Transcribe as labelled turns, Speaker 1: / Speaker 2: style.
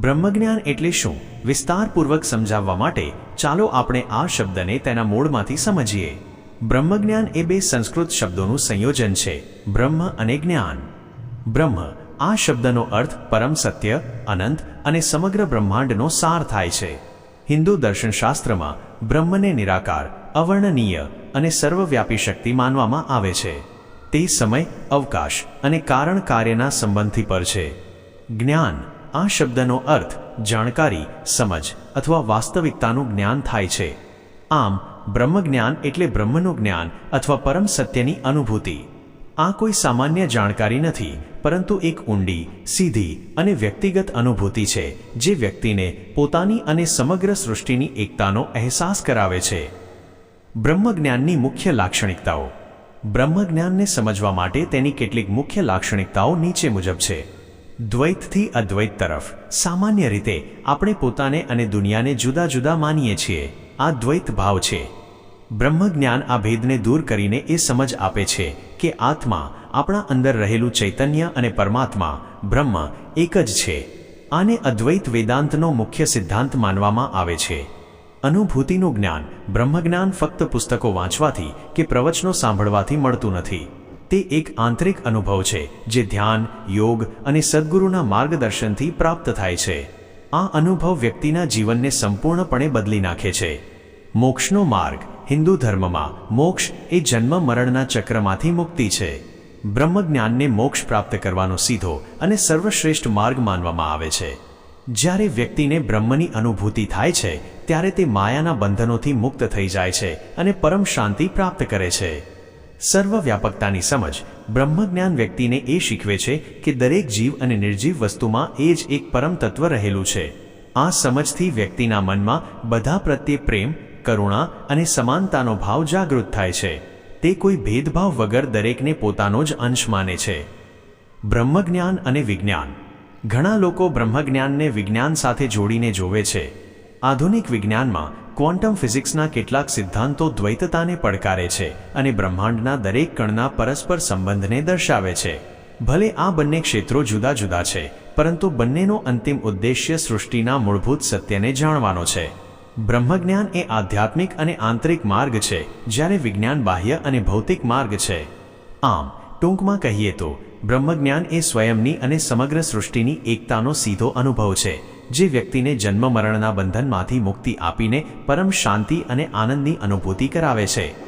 Speaker 1: બ્રહ્મજ્ઞાન એટલે શું? વિસ્તારપૂર્વક સમજાવવા માટે ચાલો આપણે આ શબ્દને તેના મૂળમાંથી સમજીએ. બ્રહ્મજ્ઞાન એ બે સંસ્કૃત શબ્દોનું સંયોજન છે, બ્રહ્મ અને જ્ઞાન. બ્રહ્મ, આ શબ્દનો અર્થ પરમ સત્ય, અનંત અને સમગ્ર બ્રહ્માંડનો સાર થાય છે. હિન્દુ દર્શનશાસ્ત્રમાં બ્રહ્મને નિરાકાર, અવર્ણનીય અને સર્વવ્યાપી શક્તિ માનવામાં આવે છે. તે સમય, અવકાશ અને કારણ કાર્યના સંબંધથી પર છે. જ્ઞાન આ શબ્દનો અર્થ જાણકારી, સમજ અથવા વાસ્તવિકતાનું જ્ઞાન થાય છે. આમ, બ્રહ્મજ્ઞાન એટલે બ્રહ્મનું જ્ઞાન અથવા પરમ સત્યની અનુભૂતિ. આ કોઈ સામાન્ય જાણકારી નથી, પરંતુ એક ઊંડી, સીધી અને વ્યક્તિગત અનુભૂતિ છે, જે વ્યક્તિને પોતાની અને સમગ્ર સૃષ્ટિની એકતાનો અહેસાસ કરાવે છે. બ્રહ્મજ્ઞાનની મુખ્ય લાક્ષણિકતાઓ. બ્રહ્મજ્ઞાનને સમજવા માટે તેની કેટલીક મુખ્ય લાક્ષણિકતાઓ નીચે મુજબ છે. દ્વૈતથી અદ્વૈત તરફ. સામાન્ય રીતે, આપણે પોતાને અને દુનિયાને જુદા જુદા માનીએ છીએ. આ દ્વૈત ભાવ છે. બ્રહ્મજ્ઞાન આ ભેદને દૂર કરીને એ સમજ આપે છે કે આત્મા, આપણા અંદર રહેલું ચૈતન્ય અને પરમાત્મા, બ્રહ્મ એક જ છે. આને અદ્વૈત વેદાંતનો મુખ્ય સિદ્ધાંત માનવામાં આવે છે. અનુભૂતિનું જ્ઞાન, બ્રહ્મજ્ઞાન ફક્ત પુસ્તકો વાંચવાથી કે પ્રવચનો સાંભળવાથી મળતું નથી. તે એક આંતરિક અનુભવ છે, જે ધ્યાન, યોગ અને સદ્ગુરુના માર્ગદર્શનથી પ્રાપ્ત થાય છે. આ અનુભવ વ્યક્તિના જીવનને સંપૂર્ણપણે બદલી નાખે છે. મોક્ષનો માર્ગ, હિન્દુ ધર્મમાં, મોક્ષ એ જન્મ મરણના ચક્રમાંથી મુક્તિ છે. બ્રહ્મજ્ઞાનને મોક્ષ પ્રાપ્ત કરવાનો સીધો અને સર્વશ્રેષ્ઠ માર્ગ માનવામાં આવે છે. જ્યારે વ્યક્તિને બ્રહ્મની અનુભૂતિ થાય છે, ત્યારે તે માયાના બંધનોથી મુક્ત થઈ જાય છે અને પરમ શાંતિ પ્રાપ્ત કરે છે. સર્વવ્યાપકતાની સમજ બ્રહ્મજ્ઞાન વ્યક્તિને એ શીખવે છે કે દરેક જીવ અને નિર્જીવ વસ્તુમાં એ જ એક પરમ તત્વ રહેલું છે. આ સમજથી વ્યક્તિના મનમાં બધા પ્રત્યે પ્રેમ, કરુણા અને સમાનતાનો ભાવ જાગૃત થાય છે. તે કોઈ ભેદભાવ વગર દરેકને પોતાનો જ અંશ માને છે. બ્રહ્મજ્ઞાન અને વિજ્ઞાન. ઘણા લોકો બ્રહ્મજ્ઞાનને વિજ્ઞાન સાથે જોડીને જોવે છે. આધુનિક વિજ્ઞાનમાં ક્વોન્ટમ ફિઝિક્સના કેટલાક સિદ્ધાંતો દ્વૈતતાને પડકારે છે અને બ્રહ્માંડના દરેક કણના પરસ્પર સંબંધને દર્શાવે છે. ભલે આ બંને ક્ષેત્રો જુદા જુદા છે, પરંતુ બંનેનો અંતિમ ઉદ્દેશ્ય સૃષ્ટિના મૂળભૂત સત્યને જાણવાનો છે. બ્રહ્મજ્ઞાન એ આધ્યાત્મિક અને આંતરિક માર્ગ છે, જ્યારે વિજ્ઞાન બાહ્ય અને ભૌતિક માર્ગ છે. આમ, ટૂંકમાં કહીએ તો, બ્રહ્મજ્ઞાન એ સ્વયંની અને સમગ્ર સૃષ્ટિની એકતાનો સીધો અનુભવ છે. જે વ્યક્તિને જન્મ મરણના બંધનમાંથી મુક્તિ આપીને પરમ શાંતિ અને આનંદની અનુભૂતિ કરાવે છે.